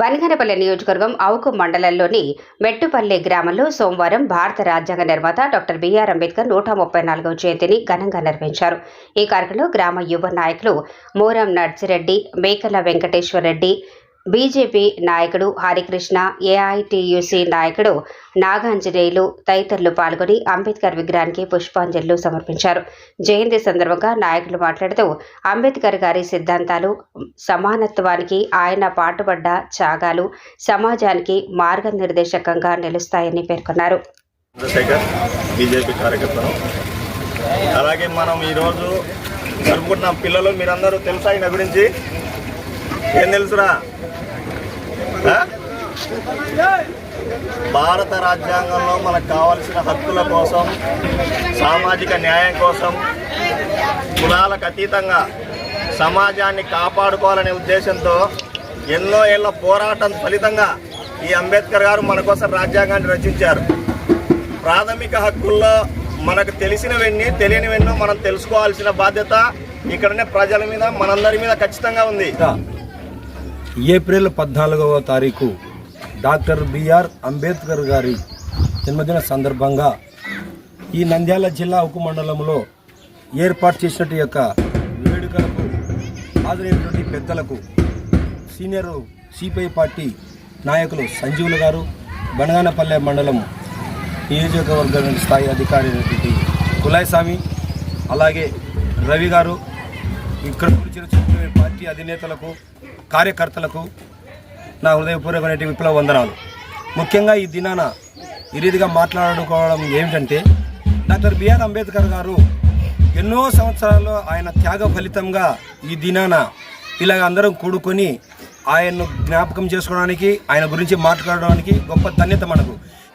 బనగనపల్లి నియోజకవర్గం అవుకు మండలంలోని మెట్టుపల్లి గ్రామంలో సోమవారం భారత రాజ్యాంగ నిర్మాత డాక్టర్ బిఆర్ అంబేద్కర్ నూట ముప్పై నాలుగవ జయంతిని ఘనంగా నిర్వహించారు. ఈ కార్యక్రమంలో గ్రామ యువ నాయకులు మోరం నర్సిరెడ్డి మేకల వెంకటేశ్వరరెడ్డి బీజేపీ నాయకుడు హరికృష్ణ ఏఐటియుసి నాయకుడు నాగాంజనేయులు తదితరులు పాల్గొని అంబేద్కర్ విగ్రహానికి పుష్పాంజలిలు సమర్పించారు. జయంతి సందర్భంగా నాయకులు మాట్లాడుతూ అంబేద్కర్ గారి సిద్ధాంతాలు సమానత్వానికి ఆయన పాటుపడ్డ త్యాగాలు సమాజానికి మార్గనిర్దేశకంగా నిలుస్తాయని పేర్కొన్నారు. అలాగే మనం ఈరోజు జరుపుకుంటున్నాం పిల్లలు మీరందరూ తెలుసా ఆయన గురించి? ఏం తెలుసురా? భారత రాజ్యాంగంలో మనకు కావలసిన హక్కుల కోసం సామాజిక న్యాయం కోసం కులాలకు అతీతంగా సమాజాన్ని కాపాడుకోవాలనే ఉద్దేశంతో ఎన్నో ఏళ్ళ పోరాటం ఫలితంగా ఈ అంబేద్కర్ గారు మన కోసం రాజ్యాంగాన్ని రచించారు. ప్రాథమిక హక్కుల్లో మనకు తెలిసినవన్నీ తెలియనివెన్నో మనం తెలుసుకోవాల్సిన బాధ్యత ఇక్కడనే ప్రజల మీద మనందరి మీద ఖచ్చితంగా ఉంది. ఏప్రిల్ పద్నాలుగవ తారీఖు డాక్టర్ బిఆర్ అంబేద్కర్ గారి జన్మదిన సందర్భంగా ఈ నంద్యాల జిల్లా ఉపమండలంలో మండలంలో ఏర్పాటు చేసినట్టు యొక్క వేడుకలకు హాజరైనటువంటి పెద్దలకు సీనియర్ సిపిఐ పార్టీ నాయకులు సంజీవులు గారు బనగానపల్లె మండలం నియోజకవర్గ స్థాయి అధికారి కులాయస్వామి అలాగే రవి గారు ఇక్కడ చిరుచుకునే పార్టీ అధినేతలకు కార్యకర్తలకు నా హృదయపూర్వకమైన విప్లవ వందనాలు. ముఖ్యంగా ఈ దినాన ఈ రీతిగా మాట్లాడుకోవడం ఏమిటంటే డాక్టర్ బిఆర్ అంబేద్కర్ గారు ఎన్నో సంవత్సరాల్లో ఆయన త్యాగ ఫలితంగా ఈ దినాన ఇలాగ అందరం కూడుకొని ఆయన్ను జ్ఞాపకం చేసుకోవడానికి ఆయన గురించి మాట్లాడడానికి గొప్ప ధన్యత మనకు.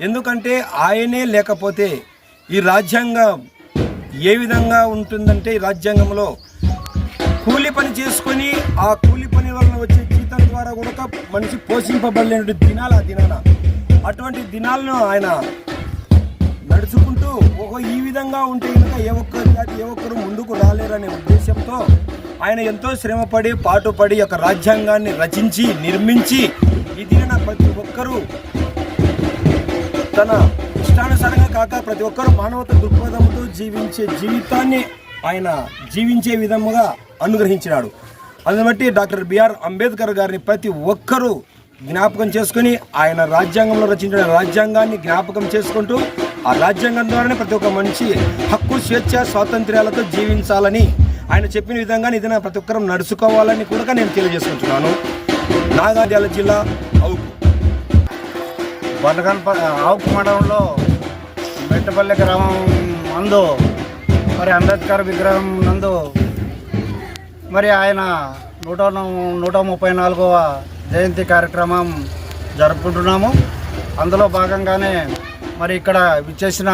ఎందుకంటే ఆయనే లేకపోతే ఈ రాజ్యాంగం ఏ విధంగా ఉంటుందంటే ఈ రాజ్యాంగంలో కూలి పని చేసుకొని ఆ కూలి పని వలన వచ్చే జీతం ద్వారా కూడా మనిషి పోషింపబడలేని దినాలు ఆ దినాన. అటువంటి దినాలను ఆయన నడుచుకుంటూ ఒక ఈ విధంగా ఉంటే కనుక ఏ ఒక్కరు జాతి ఏ ఒక్కరు ముందుకు రాలేరనే ఉద్దేశంతో ఆయన ఎంతో శ్రమపడి పాటుపడి ఒక రాజ్యాంగాన్ని రచించి నిర్మించి ఈ దినాన ప్రతి ఒక్కరూ తన ఇష్టానుసారంగా కాక ప్రతి ఒక్కరూ మానవత దృక్పథంతో జీవించే జీవితాన్ని ఆయన జీవించే విధముగా అనుగ్రహించినాడు. అందుని బట్టి డాక్టర్ బిఆర్ అంబేద్కర్ గారిని ప్రతి ఒక్కరూ జ్ఞాపకం చేసుకుని ఆయన రాజ్యాంగంలో రచించిన రాజ్యాంగాన్ని జ్ఞాపకం చేసుకుంటూ ఆ రాజ్యాంగం ద్వారానే ప్రతి ఒక్క మనిషి హక్కు స్వేచ్ఛ స్వాతంత్ర్యాలతో జీవించాలని ఆయన చెప్పిన విధంగా ఇదైనా ప్రతి ఒక్కరూ నడుచుకోవాలని కూడా నేను తెలియజేసుకుంటున్నాను. నాగార్జున జిల్లా అవుకు. బనగన్ప ఆవుకు మండలంలో మెట్టపల్లె గ్రామం అందు మరి అంబేద్కర్ విగ్రహం నందు మరి ఆయన నూట నూట ముప్పై నాలుగవ జయంతి కార్యక్రమం జరుపుకుంటున్నాము. అందులో భాగంగానే మరి ఇక్కడ విచ్చేసిన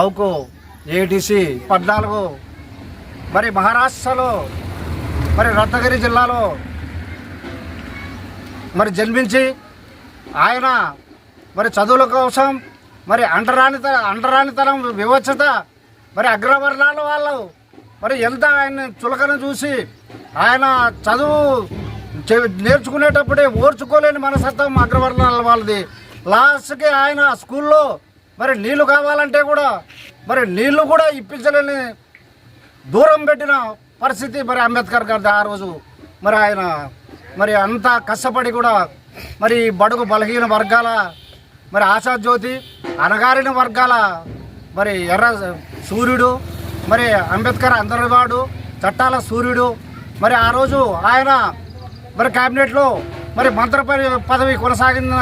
అవుకు ఏటీసీ పద్నాలుగు మరి మహారాష్ట్రలో మరి రత్నగిరి జిల్లాలో మరి జన్మించి ఆయన మరి చదువుల కోసం మరి అంటరానిత అంటరానితనం వివక్షత మరి అగ్రవర్ణాల వాళ్ళు. మరి ఎంత ఆయన చులకన చూసి ఆయన చదువు నేర్చుకునేటప్పుడే ఓర్చుకోలేని మనసత్వం అగ్రవర్ణాల వాళ్ళది. లాస్ట్కి ఆయన స్కూల్లో మరి నీళ్ళు కావాలంటే కూడా మరి నీళ్ళు కూడా ఇప్పించలేని దూరం పెట్టిన పరిస్థితి మరి అంబేద్కర్ గారిది ఆ రోజు. మరి ఆయన మరి అంత కష్టపడి కూడా మరి బడుగు బలహీన వర్గాల మరి ఆశాజ్యోతి అనగారిన వర్గాల మరి ఎర్ర సూర్యుడు మరి అంబేద్కర్ అందరివాడు చట్టాల సూర్యుడు. మరి ఆ రోజు ఆయన మరి క్యాబినెట్లో మరి మంత్రి పదవి- కొనసాగిన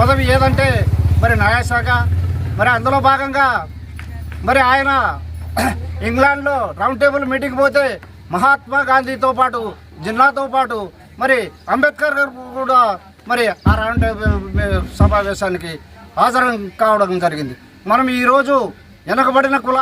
పదవి ఏదంటే మరి న్యాయశాఖ. మరి అందులో భాగంగా మరి ఆయన ఇంగ్లాండ్లో రౌండ్ టేబుల్ మీటింగ్ పోతే మహాత్మా గాంధీతో పాటు జిల్లాతో పాటు మరి అంబేద్కర్ గారు కూడా మరి ఆ రౌండ్ టేబుల్ సమావేశానికి హాజరు కావడం జరిగింది. మనం ఈరోజు వెనకబడిన కుల